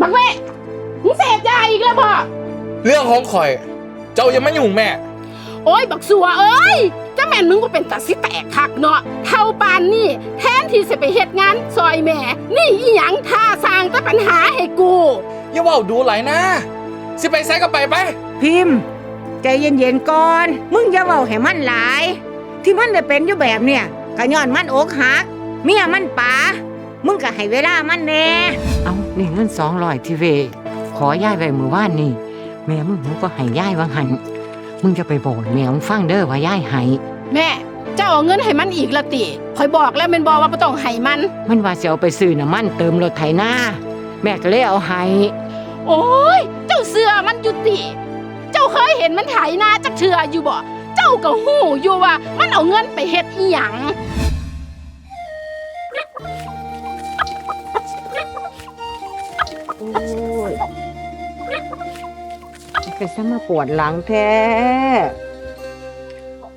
บักแม่มึงเสพยาอีกแล้วบ่เรื่องของข่อย เจ้ายังไม่ยุ่งแม่ โอ้ยบักสัวเอ้ยจ้าแม่นมึงก็เป็นตาสิแตกคักเนาะเท่าปานนี่แทนที่จะไปเฮ็ดงานซอยแม่ นี่อีหยังท่าสร้างแต่ปัญหาให้กูอย่าเว่าดูไหลายนะ สิไปไซก็ไปไป พิมพ์ ใจเย็นๆก่อน มึงอย่าเว้าให้มันหลาย ที่มันได้เป็นอยู่แบบเนี่ยก็ย้อนมันอกหักเมียมันป๋า มึงก็ให้เวลามันแน่เอานี่เงินสองร้อยที่เว ขอย่ายไปมือว่านนี่ แม่มึงก็ให้ย่ายวังหันมึงจะไปบอกแม่มึงฟังเด้อว่าย่ายให้แม่เจ้าเอาเงินให้มันอีกละติคอยบอกแล้วแม่นบอกว่าบ่ต้องให้มัน มันว่าจะเอาไปซื้อน้ำมันเติมรถไถนาแม่ก็เลยเอาให้โอ้ย เจ้าเสือมันยุติ เจ้าเคยเห็นมันไถนาจักเถื่ออยู่บ่ เจ้าก็หู้อยู่ว่ามันเอาเงินไปเฮ็ดอีหยัง ยเป็ซะมาปวดหลังแท้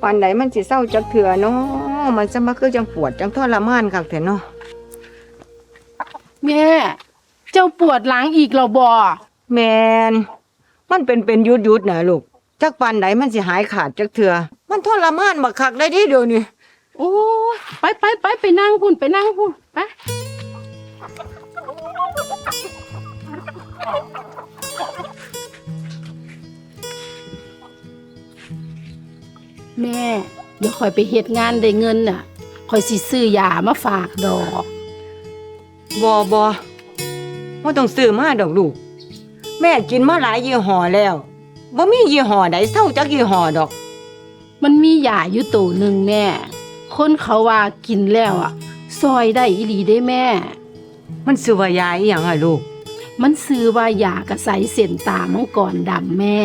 ปันไหนมันสิเศร้าจักเถื่อเนาะมันจะมาคือจังปวดจังทรมานคักแท้เนาะแม่เจ้าปวดหลังอีกแล้วบ่แมนมันเป็นเป็นยุดยุดนะลูกจักปันไหนมันสิหายขาดจักเถื่อมันทรมานบักคักได้ดิเดี๋ยวนี้โอ้ไปไปไปไปนั่งพุ่นไปนั่งพุ่นไป แม่ เดี๋ยวคอยไปเฮ็ดงานได้เงินน่ะคอยสิซื้อยามาฝากดอก บอบอว่าต้องซื้อมาดอกลูก แม่กินมาหลายยี่ห้อแล้วบ่มียี่ห้อใดเศร้าจักยี่ห้อดอก มันมียาอยู่ตัวหนึ่งแม่ คนเขาว่ากินแล้วอะ ซอยได้อีหลีได้แม่ มันซื้อว่ายาอีหยังอะลูก มันซื้อว่ายากระใสเส้นตามังกรดำแม่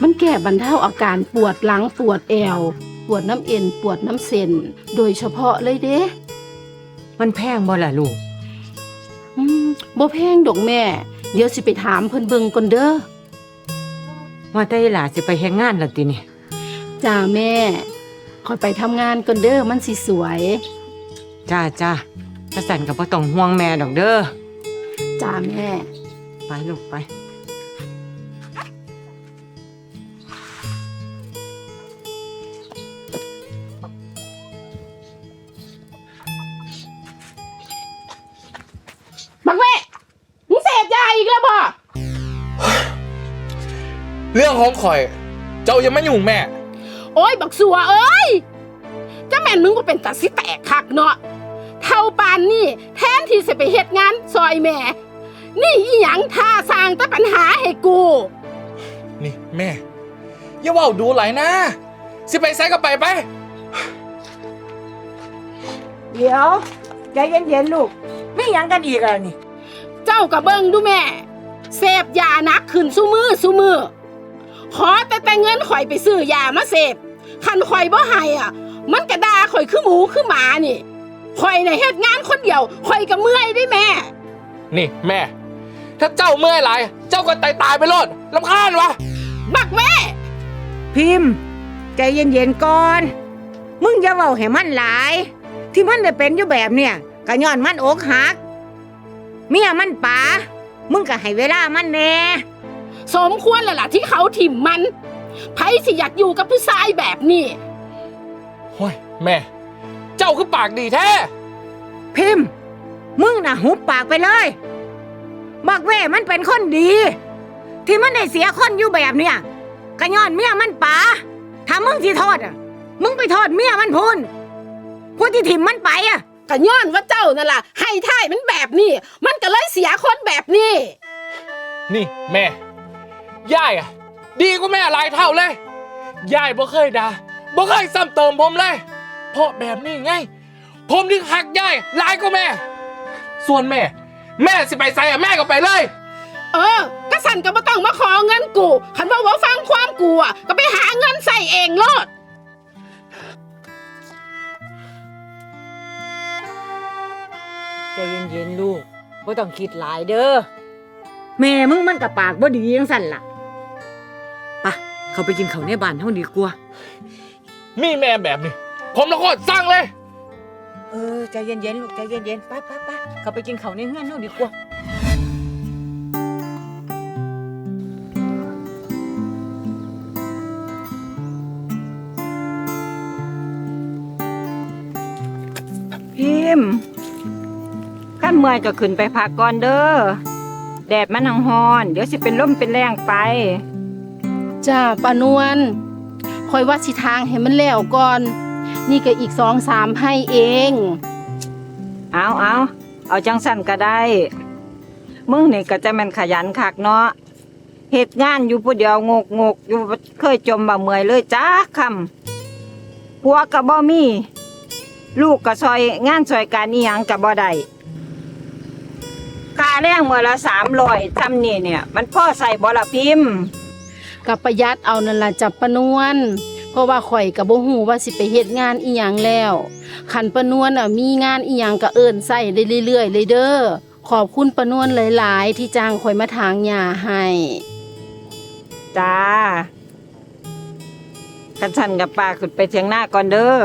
มันแก้บรรเทาอาการปวดหลังปวดแอว ปวดน้ำเอ็นปวดน้ำเส้น โดยเฉพาะเลยเด้ มันแพงบ่ล่ะลูกอืมบ่แพงดอกแม่ เดี๋ยวสิไปถามเพิ่นเบิ่งก่อนเด้อว่าแต่อีหลาสิไปเฮ็ดงานแล้วตินี่จ้าแม่คอยไปทำงานก่อนเด้อมันสิสวย จ้าจ้าประสันกับบ่ต้องห่วงแม่ดอกเด้อ จ้าแม่ ไปลูกไป บักแม่มึงเสพยาอีกแล้วบ่เรื่องของข่อย เจ้ายังไม่ยุ่งแม่ โอ้ย บักสัวเอ้ยจ้าแม่นมึงก็เป็นตาสิแตกคักเนาะ เท่าปานนี่แทนที่จะไปเฮ็ดงานซอยแม่ นี่อีหยังท่าสร้างแต่ปัญหาให้กู นี่แม่ อย่าเว่าดูไหลายนะ สิไปไซก็ไปไป เดี๋ยวใจเย็นๆลูกไม่หยังกันอีกแล้วนี่ เจ้ากะเบิงดูแม่ เสพยานักขึ้นซุมือซุมือขอแต่แต่เงินข่อยไปซื้อยามาเสพคันข่อยบ่ให้อะ มันกระดาข่อยคือหมูคือหมานี่ ข่อยในะเฮ็ดงานคนเดียวข่อยก็เมื่อยได้แม่ นี่แม่ ถ้าเจ้าเมื่อยหลาย เจ้าก็ตายตายๆไปโลดลำคาญวะ บักแม่พิมพ์ ใจเย็นๆก่อน มึงอย่าเว้าให้มันหลาย ที่มันได้เป็นอยู่แบบเนี่ยก็ย้อนมันอกหัก เมียมันป๋ามึงก็ให้เวลามันแน่สมควรแล้วล่ะที่เขาถิ่มมันไผสิอยากอยู่กับผู้ชายแบบนี้ โอ้ยแม่ เจ้าคือปากดีแท้ พิมพ์ มึงน่ะหุบปากไปเลยบอกแว่มันเป็นคนดี ที่มันได้เสียคนอยู่แบบเนี่ยก็ย้อนเมียมันป๋าถ้ามึงที่โทษอะ มึงไปโทษเมียมันพูนผู้ที่ถิ่มมันไปอะ ก็ย้อนว่าเจ้านั่นล่ะ ให้ท่ายมันแบบนี้ มันก็เลยเสียคนแบบนี้ นี่แม่ยายอะดีกว่าแม่หลายเท่าเลยยายบ่เคยด่าบ่เคยซ้ำเติมผมเลย เพราะแบบนี้ไง ผมถึงหักยายหลายกว่าแม่ ส่วนแม่ แม่สิไปใส่อะแม่ก็ไปเลย เออ ก็สั่นก็บ่ต้องมาขอเงินกูคันว่าว่าฟังความกูอะก็ไปหาเงินใส่เองโลด ใจเย็นๆลูกบ่ต้องคิดหลายเด้อ แม่มึงมันกับปากบ่ดีจังสั่นล่ะปะเขาไปกินข้าวในบ้านเฮาดีกว่า มีแม่แบบนี้ ผมละโคสร้างเลย เออใจเย็นๆลูกใจเย็นๆไปไปไปเขาไปกินเขาในเฮือนนู่นดีกว่า พิมขั้นเมื่อยก็ขึ้นไปพักก่อนเด้อ แดดมันหังฮอน เดี๋ยวสิเป็นล่มเป็นแรงไป จ้าปานวลคอยวัดสิทางเห็นมันแล้วก่อน นี่ก็อีกสองสามให้เอง เอาเอาเอาจังสั่นก็ได้ มึงนี่ก็จะแม่นขยันคักเนาะเหตุงานอยู่ผู้เดียวงกงกอยู่บ่เคยจมบ่เมื่อยเลยจ้าคำผัวก็บ่มี ลูกก็ซอยงานซอยการอีหยังก็บ่ได้ค่าแรงมื้อละ300ทำนี่เนี่ย มันพอใส่บ่ละพิมพ์กับประหยัดเอานั่นล่ะจับปานวล เพราะว่าข่อยกับบ่ฮู้ว่าสิไปเฮ็ดงานอีหยังแล้วคันปานวลอะมีงานอีหยังก็เอิ้นใส่ได้เรื่อยๆเลยเด้อขอบคุณปานวลหลายๆ ที่จ้างข่อยมาถางหญ้าให้จ้ากันฉันกับป้าขึ้นไปเถียงหน้าก่อนเด้อ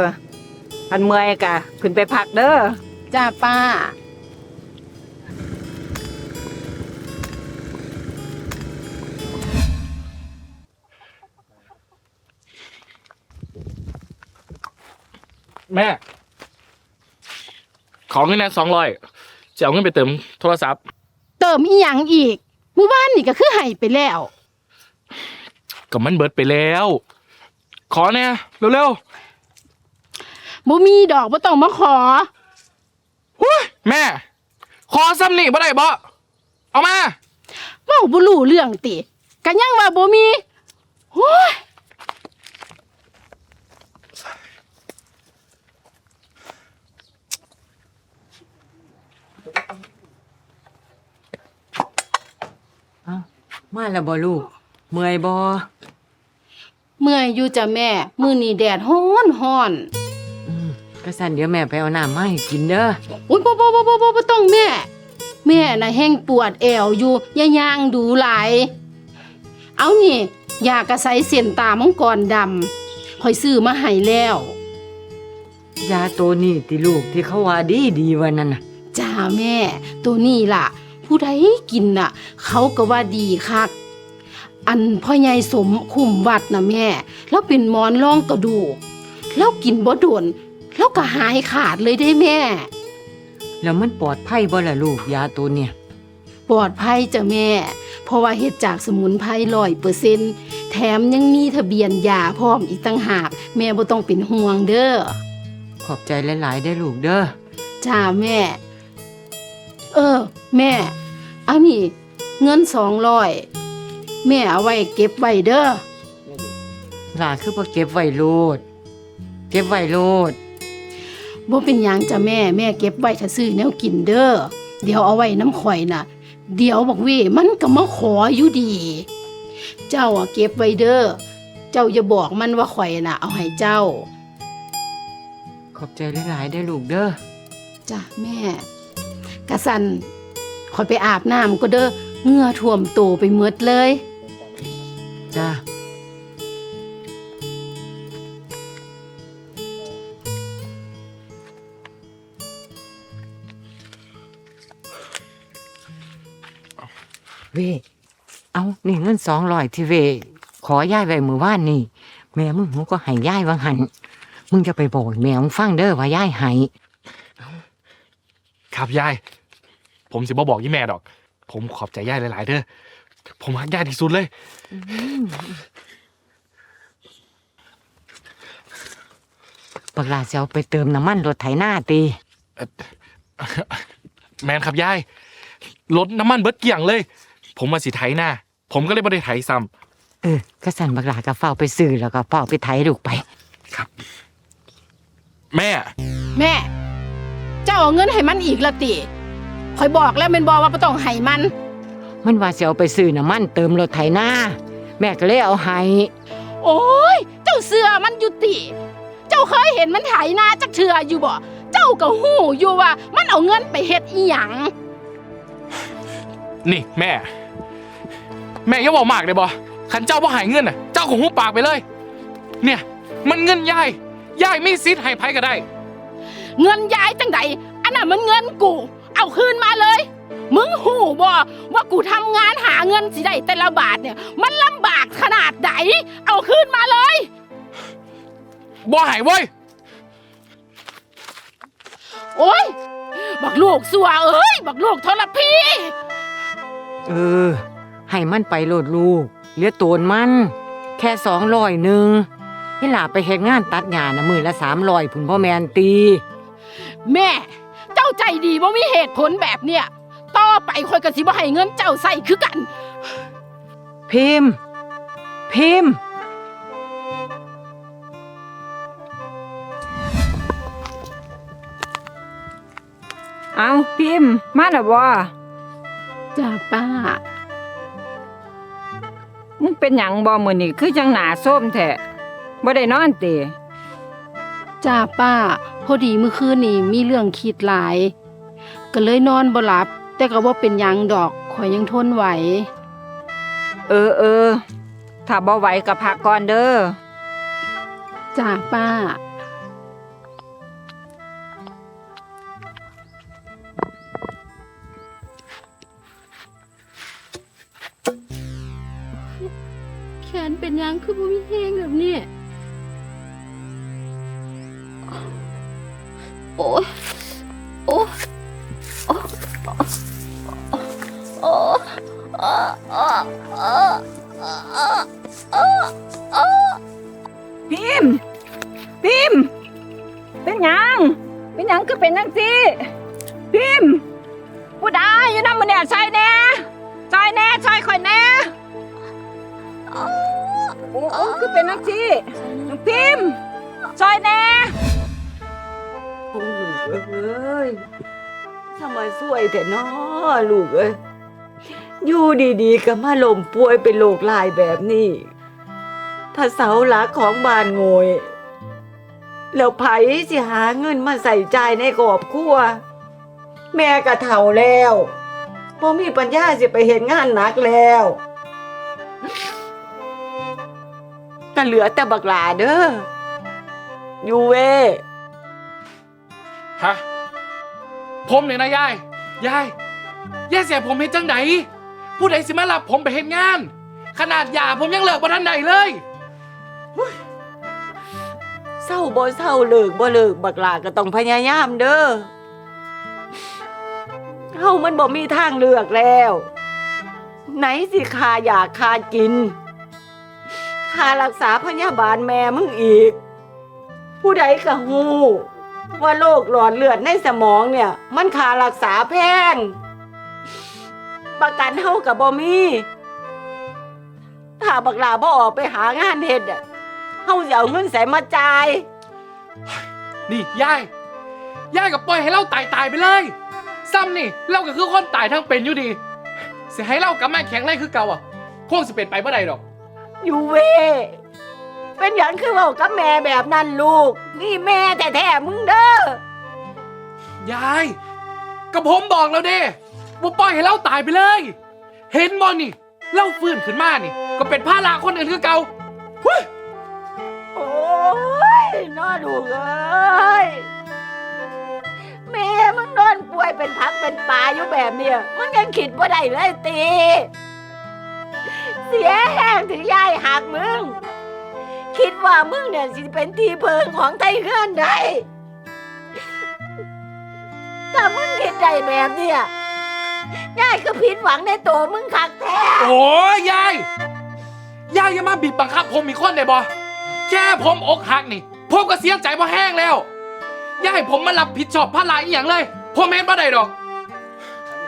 พันเมื่อยกะขึ้นไปพักเด้อจ้าป้า แม่ ขอเงินแน่สองร้อยจะเอาเงินไปเติมโทรศัพท์ เติมอีหยังอีกมื้อวานนี่ก็คือให้ไปแล้ว กับมันเบิดไปแล้ว ขอแน่เร็วบ่มีดอกบ่ต้องมาขอ ๆหุ้ยแม่ ขอซ้ำนี่บ่ได้บ่เอามา เว้าบ่รู้เรื่องติก็ยังว่าบ่มีโอ้ย มาแล้วบ่ลูก เมื่อยบ่เมื่อยอยู่จ้ะแม่ มื้อนี้แดดร้อนร้อนก็สั่นเดี๋ยวแม่ไปเอาน้ำมาให้กินเด้อโอ้ยบ่บ่บ่บ่บ่บ่ต้องแม่ แม่น่ะแห้งปวดแอวอยู่อย่าย่างดูหลาย เอานี่ยากระใสเส้นตามังกรดำข่อยซื้อมาให้แล้ว ยาตัวนี้ติลูกที่เขาว่าดีดีวันนั้นน่ะจ้าแม่ ตัวนี้ล่ะ ผู้ใดกินน่ะ เขาก็ว่าดีคักอันพ่อใหญ่สมคุมวัดนะแม่ แล้วเป็นหมอนรองกระดูก แล้วกินบ่โดนแล้วก็หายขาดเลยได้แม่ แล้วมันปลอดภัยบ่ล่ะลูกยาตัวเนี่ย ปลอดภัยจ้ะแม่ เพราะว่าเฮ็ดจากสมุนไพรร้อยเปอร์เซ็นต์แถมยังมีทะเบียนยาพร้อมอีกตั้งหาก แม่บ่ต้องเป็นห่วงเด้อ ขอบใจหลาย ๆ ได้อลูกเด้อ จ้าแม่ เออ แม่ อันนี้เงินสองร้อยแม่เอาไว้เก็บไว้เด้อหลาคือบ่เก็บไว้โลดเก็บไว้โลดบ่เป็นหยังจ้ะแม่ แม่เก็บไว้ถ้าซื้อแนวกินเด้อเดี๋ยวเอาไว้น้ำข่อยน่ะ เดี๋ยวบอกเวยมันก็มาขออยู่ดี เจ้าอะเก็บไว้เด้อเจ้าอย่าบอกมันว่าข่อยน่ะ เอาให้เจ้า ขอบใจหลายๆได้อลูกเด้อ จ้ะแม่ กะสันคอยไปอาบน้ำก็เด้อเหงื่อท่วมโตไปหมดเลยจ้าเว เอานี่เงินสองร้อยที่เว ขอย่ายไว้มือว่านนี่ แม่มึงมึงก็ให้ย่ายวังหัน มึงจะไปบอกแม่มึงฟังเด้อว่าย่ายให้ครับยาย ผมสิบ่บอกยี่แม่ดอก ผมขอบใจยายหลาย ๆเด้อผมรักยายที่สุดเลยปกลาจะเอาไปเติมน้ำมันรถไถหน้าตีแมนครับยายรถน้ำมันเบิดเกลี่ยงเลย ผมมาสิไถหน้าผมก็เลยไม่ได้ไถซ้เออก็สั่นบักลาก็เฝ้าไปซื้อแล้วก็เฝ้าไปไถลูกไปำแม่ แม่ เจ้าเอาเงินให้มันอีกละติ คอยบอกแล้วเป็นบอกว่าบ่ต้องให้มัน มันว่าจะเอาไปซื้อน้ำมันเติมรถไถหน้าแม่ก็เลยเอาให้โอ้ย เจ้าเสือมันอยู่ติ เจ้าเคยเห็นมันไถนาจักเทืออยู่บ่ เจ้าก็หู้อยู่ว่า มันเอาเงินไปเฮ็ดอีหยังนี่แม่ แม่อย่าบอกมากเลยบอขันเจ้าบ่ใหายเงินน่ะ เจ้าของหูปากไปเลย เนี่ย มันเงินยายยายมีสิทธิ์ให้ไผก็ได้ เงินยายจังใดอันนั้นมันเงินกู เอาคืนมาเลย มึงหูบ่ว่ากูทำงานหาเงินสิได้แต่ละบาทเนี่ย มันลำบากขนาดไหน เอาคืนมาเลย บ่ใหายเว้ยโโอ้ย บักลูกสัวเอ้ย บักลูกทรพี เออ ให้มันไปโลดลูกเหลือโตนมัน แค่สองร้อยหนึ่งนี่หลาไปเฮ็ดงานตัดหญ้านะมือละสามร้อยผุนพ่อแมนตี แม่เจ้า ใจดีว่ามีเหตุผลแบบเนี้ยต่อไปคอยกระสิบ่ให้เงินเจ้าใส่คือกัน พิมพ์ พิมพ์ เอาพิมพ์ มาแล้วบ่จ้าป้า มึงเป็นหยังบ่มื้อนี้คือจังหนาส้มแท้บ่ได้นอนติจ้าป้าพ อดีเมื่อคืนนี้มีเรื่องคิดหลาย ก็เลยนอนบ่หลับ แต่ก็บ่เป็นหยังดอกข่อยยังทนไหว เออเออถ้าบ่ไหวก็พักก่อนเด้อจ้าป้า แขนเป็นหยังคือบ่มีแห้งแบบนี้ นจังซี่น้องพิมพ์ใส่แน่โอ้ลูกเอ้ยทำไมสวยแต่น้อลูกเอ้ยอยู่ดีๆก็มาลมป่วยเป็นโรคลายแบบนี้ ถ้าเสาหลักของบ้านโงยแล้วไผสิหาเงินมาใส่ใจในครอบครัว แม่ก็เฒ่าแล้วพอมีปัญญาสิไปเห็นงานหนักแล้ว ก็เหลือแต่บักหลาเด้ออยู่เว้ฮะ ผมเนี่ยนะยาย ยาย ยายเสียผมเฮ็ดจังไดผู้ใดสิมารับผมไปเฮ็ดงาน ขนาดยาผมยังเลิกบ่ทันใดเลย เศร้าบ่เศร้าเลิกบ่เลิกบักหลาก็ต้องพยายามเด้อเฮามันบ่มีทางเลือกแล้ว ไหนสิค่าอยากค่ากิน ค่ารักษาพยาบาลแม่มึงอีก ผู้ใดก็ฮู้ว่าโรคหลอดเลือดในสมองเนี่ย มันค่ารักษาแพง ประกันเฮาก็บ่มีถ้าบักลาบ่ออกไปหางานเฮ็ดอะเฮาสิเอาเงินใส่มาจ่าย นี่ยายยายก็ปล่อยให้เราตายตายไปเลย ซ้ำนี่เราก็คือคนตายทั้งเป็นอยู่ดีสิให้เรากลับมาแข็งแรงคือเก่าอะคงสิเป็นไปบ่ได้ดอก ยู่เว เป็นอย่างคือเว้ากับแม่แบบนั้นลูก นี่แม่แท้ๆมึงเด้อยายก็ผมบอกแล้วเด้ว่าปล่อยให้เราตายไปเลย เห็นบอนี่เราฟื้นขึ้นมานี่ ก็เป็นภาระคนอื่นคือเก่าเฮ้ยโอ้ยน่าดูกเอ้ยแม่มึงนอนป่วยเป็นพักเป็นปลาอยู่แบบเนี้ยมึงยังคิดว่าได้เลยตี เสียแห้งถึงยายหักมึง คิดว่ามึงเนี่ยสิเป็นที่เพิงของไทยเพื่อนได้ ถ้ามึงคิดได้แบบเนี้ยยายก็ผิดหวังในตัวมึงคักแท้ โอ้ยยาย ยายอย่ามาบีบบังคับผมอีกคนได้บ่แค่ผมอกหักนี่ ผมก็เสียใจบ่แห้งแล้ว ยายผมมารับผิดชอบภาระอีหยังเลย ผมเห็นบ่ได้ดอก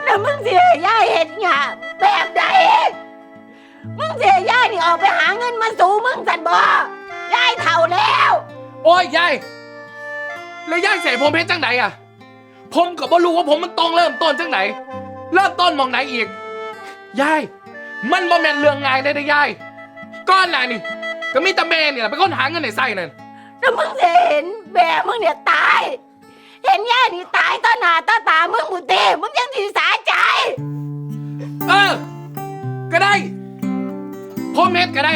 แล้วมึงเสียยายเห็นงาแบบใดมึงเสียยายนี่ออกไปหาเงินมาสู่มึงสันบ่ ยายเฒ่าแล้ว โอ้ยยายแล้วยายเสียผมเห็นจังไหนอะ ผมก็บ่รู้ว่าผมมันต้องเริ่มต้นจังไหน เริ่มต้นหมองไหนอีกยายมันบ่แม่นเรื่องง่ายเลยนะยายก้อนหน่ะนี่ก็มีแต่แม่เนี่ยแหละเป็นคนหาเงินในไส้นั่นแล้วมึงเสียเห็นแม่มึงเนี่ยตาย เห็นยายนี่ตายต่อหน้าต่อตามึงมุเต้มึงยังทีสาใจ เออ ก็ได้ ผมเฮ็ดก็ได้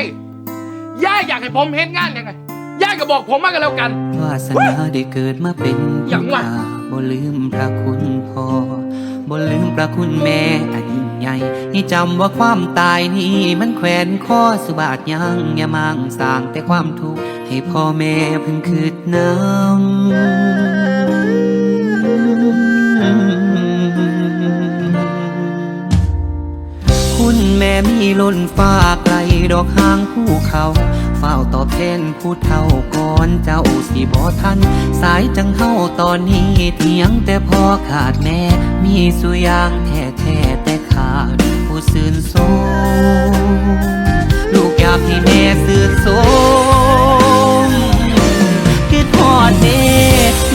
ย่าอยากให้ผมเฮ็ดงานยังไงย่าก็บอกผมมากันแล้วกัน วาสนาได้เกิดมาเป็นอย่างวะข้าบ่ลืมพระคุณพ่อบ่ลืมพระคุณแม่อันยิ่งใหญ่ให้จำว่าความตายนี้มันแขวนคอสุบาทยังอย่ามั่งสร้างแต่ความทุกข์ให้พ่อแม่เพิ่งคืดน้ำ คุณแม่มีล้นฟ้าไกลดอกหางผู้เขาเฝ้าตอบแทนผู้เฒ่าก่อนเจ้าสิบ่ทัน สายจังเฮาตอนนี้เถียงแต่พอขาดแม่ มีสุยางแท้แท้แต่ขาด ผู้สื่นโสลูกอยากให้แม่สื่นโสคิดพอดเด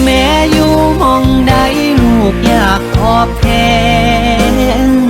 แม่อยู่มองใดลูกอยากตอบแทน